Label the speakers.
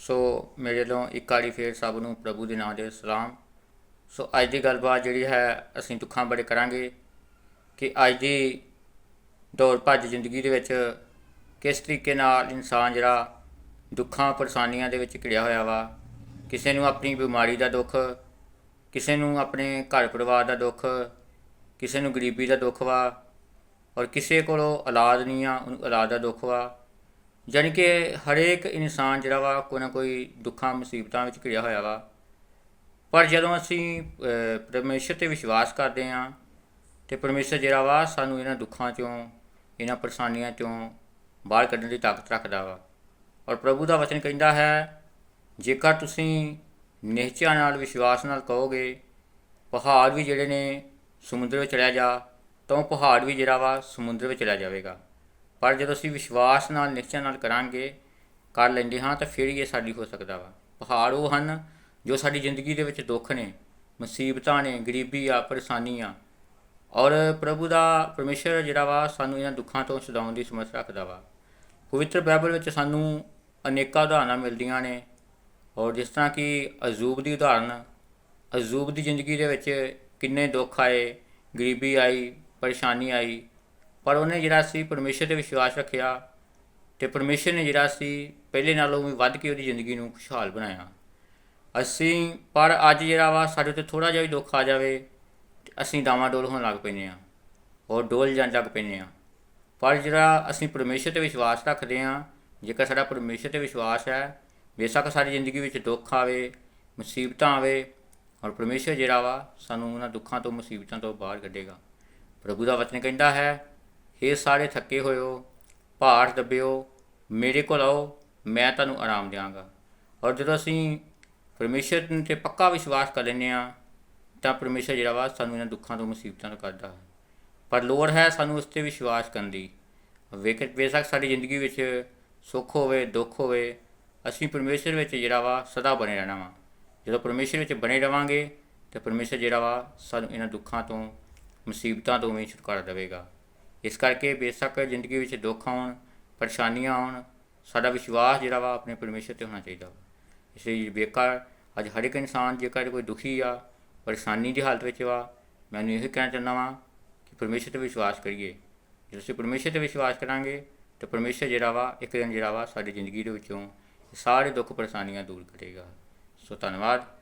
Speaker 1: ਸੋ ਮੇਰੇ ਵੱਲੋਂ ਇੱਕ ਵਾਰੀ ਫੇਰ ਸਭ ਨੂੰ ਪ੍ਰਭੂ ਦੇ ਨਾਮ ਦੇ ਸਲਾਮ। ਸੋ ਅੱਜ ਦੀ ਗੱਲਬਾਤ ਜਿਹੜੀ ਹੈ, ਅਸੀਂ ਦੁੱਖਾਂ ਬੜੇ ਕਰਾਂਗੇ ਕਿ ਅੱਜ ਦੀ ਦੌਰ ਭੱਜ ਜ਼ਿੰਦਗੀ ਦੇ ਵਿੱਚ ਕਿਸ ਤਰੀਕੇ ਨਾਲ ਇਨਸਾਨ ਜਿਹੜਾ ਦੁੱਖਾਂ, ਪਰੇਸ਼ਾਨੀਆਂ ਦੇ ਵਿੱਚ ਘਿਰਿਆ ਹੋਇਆ ਵਾ, ਕਿਸੇ ਨੂੰ ਆਪਣੀ ਬਿਮਾਰੀ ਦਾ ਦੁੱਖ, ਕਿਸੇ ਨੂੰ ਆਪਣੇ ਘਰ ਪਰਿਵਾਰ ਦਾ ਦੁੱਖ, ਕਿਸੇ ਨੂੰ ਗਰੀਬੀ ਦਾ ਦੁੱਖ ਵਾ, ਔਰ ਕਿਸੇ ਕੋਲੋਂ ਔਲਾਦ ਨਹੀਂ ਆ, ਉਹਨੂੰ ਔਲਾਦ ਦਾ ਦੁੱਖ ਵਾ ਜਾਣੀ ਕਿ ਹਰੇਕ ਇਨਸਾਨ ਜਿਹੜਾ ਵਾ ਕੋਈ ਨਾ ਕੋਈ ਦੁੱਖਾਂ ਮੁਸੀਬਤਾਂ ਵਿੱਚ ਘਿਰਿਆ ਹੋਇਆ ਵਾ। ਪਰ ਜਦੋਂ ਅਸੀਂ ਅਹ, ਪਰਮੇਸ਼ਰ ਤੇ ਵਿਸ਼ਵਾਸ ਕਰਦੇ ਹਾਂ ਤੇ ਪਰਮੇਸ਼ਰ ਜਿਹੜਾ ਵਾ ਸਾਨੂੰ ਇਹਨਾਂ ਦੁੱਖਾਂ ਚੋਂ ਇਹਨਾਂ ਪਰੇਸ਼ਾਨੀਆਂ ਚੋਂ ਬਾਹਰ ਕੱਢਣ ਦੀ ਤਾਕਤ ਰੱਖਦਾ ਵਾ। ਔਰ ਪ੍ਰਭੂ ਦਾ ਵਚਨ ਕਹਿੰਦਾ ਹੈ ਜੇਕਰ ਤੁਸੀਂ ਨਿਸ਼ਚੈ ਨਾਲ ਵਿਸ਼ਵਾਸ ਨਾਲ ਕਹੋਗੇ ਪਹਾੜ ਵੀ ਜਿਹੜੇ ਨੇ ਸਮੁੰਦਰ ਵਿੱਚ ਚਲਿਆ ਜਾ ਤਾਂ ਉਹ ਪਹਾੜ ਵੀ ਜਿਹੜਾ ਵਾ ਸਮੁੰਦਰ ਵਿੱਚ ਚਲਿਆ ਜਾਵੇਗਾ। ਪਰ ਜਦੋਂ ਅਸੀਂ ਵਿਸ਼ਵਾਸ ਨਾਲ ਨਿਸ਼ਚੈ ਨਾਲ ਕਰਾਂਗੇ, ਕਰ ਲੈਂਦੇ ਹਾਂ, ਤਾਂ ਫਿਰ ਹੀ ਇਹ ਸਾਡੀ ਹੋ ਸਕਦਾ ਵਾ। ਪਹਾੜ ਉਹ ਹਨ ਜੋ ਸਾਡੀ ਜ਼ਿੰਦਗੀ ਦੇ ਵਿੱਚ ਦੁੱਖ ਨੇ, ਮੁਸੀਬਤਾਂ ਨੇ, ਗਰੀਬੀ ਆ, ਪਰੇਸ਼ਾਨੀ ਆ। ਔਰ ਪ੍ਰਭੂ ਦਾ ਪਰਮੇਸ਼ਰ ਜਿਹੜਾ ਵਾ, ਸਾਨੂੰ ਇਹਨਾਂ ਦੁੱਖਾਂ ਤੋਂ ਛੁਡਾਉਣ ਦੀ ਸਮਰੱਥ ਰੱਖਦਾ ਵਾ। ਪਵਿੱਤਰ ਬਾਈਬਲ ਵਿੱਚ ਸਾਨੂੰ ਅਨੇਕਾਂ ਉਦਾਹਰਨਾਂ ਮਿਲਦੀਆਂ ਨੇ। ਔਰ ਜਿਸ ਤਰ੍ਹਾਂ ਕਿ ਅਜ਼ੂਬ ਦੀ ਉਦਾਹਰਨ, ਅਜ਼ੂਬ ਦੀ ਜ਼ਿੰਦਗੀ ਦੇ ਵਿੱਚ ਕਿੰਨੇ ਦੁੱਖ ਆਏ, ਗਰੀਬੀ ਆਈ, ਪਰੇਸ਼ਾਨੀ ਆਈ ਪਰ ਉਹਨੇ ਜਿਹੜਾ ਸੀ ਪਰਮੇਸ਼ਰ ਤੇ ਵਿਸ਼ਵਾਸ ਰੱਖਿਆ ਤੇ ਪਰਮੇਸ਼ਰ ਨੇ ਜਿਹੜਾ ਸੀ ਪਹਿਲੇ ਨਾਲੋਂ ਵੀ ਵੱਧ ਕੇ ਉਹਦੀ ਜ਼ਿੰਦਗੀ ਨੂੰ ਖੁਸ਼ਹਾਲ ਬਣਾਇਆ। ਅਸੀਂ, ਪਰ ਅੱਜ ਜਿਹੜਾ ਵਾ ਸਾਡੇ ਤੇ ਥੋੜਾ ਜਿਹਾ ਵੀ ਦੁੱਖ ਆ ਜਾਵੇ ਤੇ ਅਸੀਂ ਡਾਵਾਂਡੋਲ ਹੋਣ ਲੱਗ ਪੈਂਦੇ ਆ ਔਰ ਡੋਲ ਜਾਣ ਲੱਗ ਪੈਂਦੇ ਆ ਪਰ ਜਿਹੜਾ ਅਸੀਂ ਪਰਮੇਸ਼ਰ ਤੇ ਵਿਸ਼ਵਾਸ ਰੱਖਦੇ ਆ ਜੇਕਰ ਸਾਡਾ ਪਰਮੇਸ਼ਰ ਤੇ ਵਿਸ਼ਵਾਸ ਹੈ, ਬੇਸ਼ੱਕ ਸਾਡੀ ਜ਼ਿੰਦਗੀ ਵਿੱਚ ਦੁੱਖ ਆਵੇ, ਮੁਸੀਬਤਾਂ ਆਵੇ, ਔਰ ਪਰਮੇਸ਼ਰ ਜਿਹੜਾ ਵਾ ਸਾਨੂੰ ਉਹਨਾਂ ਦੁੱਖਾਂ ਤੋਂ, ਮੁਸੀਬਤਾਂ ਤੋਂ ਬਾਹਰ ਕੱਢੇਗਾ। ਪ੍ਰਭੂ ਦਾ ਵਚਨ ਕਹਿੰਦਾ ਹੈ हे ਸਾਰੇ ਥੱਕੇ ਹੋਇਓ, ਭਾਰ ਦੱਬਿਓ, ਮੇਰੇ ਕੋਲ ਆਓ, ਮੈਂ ਤੁਹਾਨੂੰ ਆਰਾਮ ਦਿਆਂਗਾ। ਔਰ ਜਦੋਂ ਅਸੀਂ ਪਰਮੇਸ਼ਰ ਤੇ ਪੱਕਾ ਵਿਸ਼ਵਾਸ ਕਰ ਲੈਂਦੇ ਆ ਤਾਂ ਪਰਮੇਸ਼ਰ ਜਿਹੜਾ ਵਾ ਸਾਨੂੰ ਇਹਨਾਂ ਦੁੱਖਾਂ ਤੋਂ, ਮੁਸੀਬਤਾਂ ਤੋਂ ਕੱਢਦਾ ਹੈ। ਪਰ ਲੋੜ ਹੈ ਸਾਨੂੰ ਉਸ ਤੇ ਵਿਸ਼ਵਾਸ ਕਰਨ ਦੀ। ਵੇਖ ਬੇਸ਼ੱਕ ਸਾਡੀ ਜ਼ਿੰਦਗੀ ਵਿੱਚ ਸੁੱਖ ਹੋਵੇ, ਦੁੱਖ ਹੋਵੇ, ਅਸੀਂ ਪਰਮੇਸ਼ਰ ਵਿੱਚ ਜਿਹੜਾ ਵਾ ਸਦਾ ਬਣੇ ਰਹਿਣਾ ਵਾ। ਜਦੋਂ ਪਰਮੇਸ਼ਰ ਵਿੱਚ ਬਣੇ ਰਵਾਂਗੇ, ਤੇ ਪਰਮੇਸ਼ਰ ਜਿਹੜਾ ਵਾ ਸਾਨੂੰ ਇਹਨਾਂ ਦੁੱਖਾਂ ਤੋਂ, ਮੁਸੀਬਤਾਂ ਤੋਂ ਵੀ ਛੁਟਕਾਰਾ ਦੇਵੇਗਾ। ਇਸ ਕਰਕੇ ਬੇਸ਼ੱਕ ਜ਼ਿੰਦਗੀ ਵਿੱਚ ਦੁੱਖ ਆਉਣ, ਪਰੇਸ਼ਾਨੀਆਂ ਆਉਣ, ਸਾਡਾ ਵਿਸ਼ਵਾਸ ਜਿਹੜਾ ਵਾ ਆਪਣੇ ਪਰਮੇਸ਼ਰ ਤੇ ਹੋਣਾ ਚਾਹੀਦਾ ਵਾ। ਇਸ ਲਈ ਬੇਕਾਰ ਅੱਜ ਹਰ ਇੱਕ ਇਨਸਾਨ ਜੇਕਰ ਕੋਈ ਦੁਖੀ ਆ, ਪਰੇਸ਼ਾਨੀ ਦੀ ਹਾਲਤ ਵਿੱਚ ਵਾ ਮੈਨੂੰ ਇਹ ਕਹਿਣਾ ਚਾਹੁੰਦਾ ਵਾਂ ਕਿ ਪਰਮੇਸ਼ਰ ਤੇ ਵਿਸ਼ਵਾਸ ਕਰੀਏ। ਜਦੋਂ ਅਸੀਂ ਪਰਮੇਸ਼ਰ ਤੇ ਵਿਸ਼ਵਾਸ ਕਰਾਂਗੇ, ਤਾਂ ਪਰਮੇਸ਼ਰ ਜਿਹੜਾ ਵਾ, ਇੱਕ ਦਿਨ ਜਿਹੜਾ ਵਾ ਸਾਡੀ ਜ਼ਿੰਦਗੀ ਦੇ ਵਿੱਚੋਂ ਇਹ ਸਾਰੇ ਦੁੱਖ ਪਰੇਸ਼ਾਨੀਆਂ ਦੂਰ ਕਰੇਗਾ। ਸੋ ਧੰਨਵਾਦ।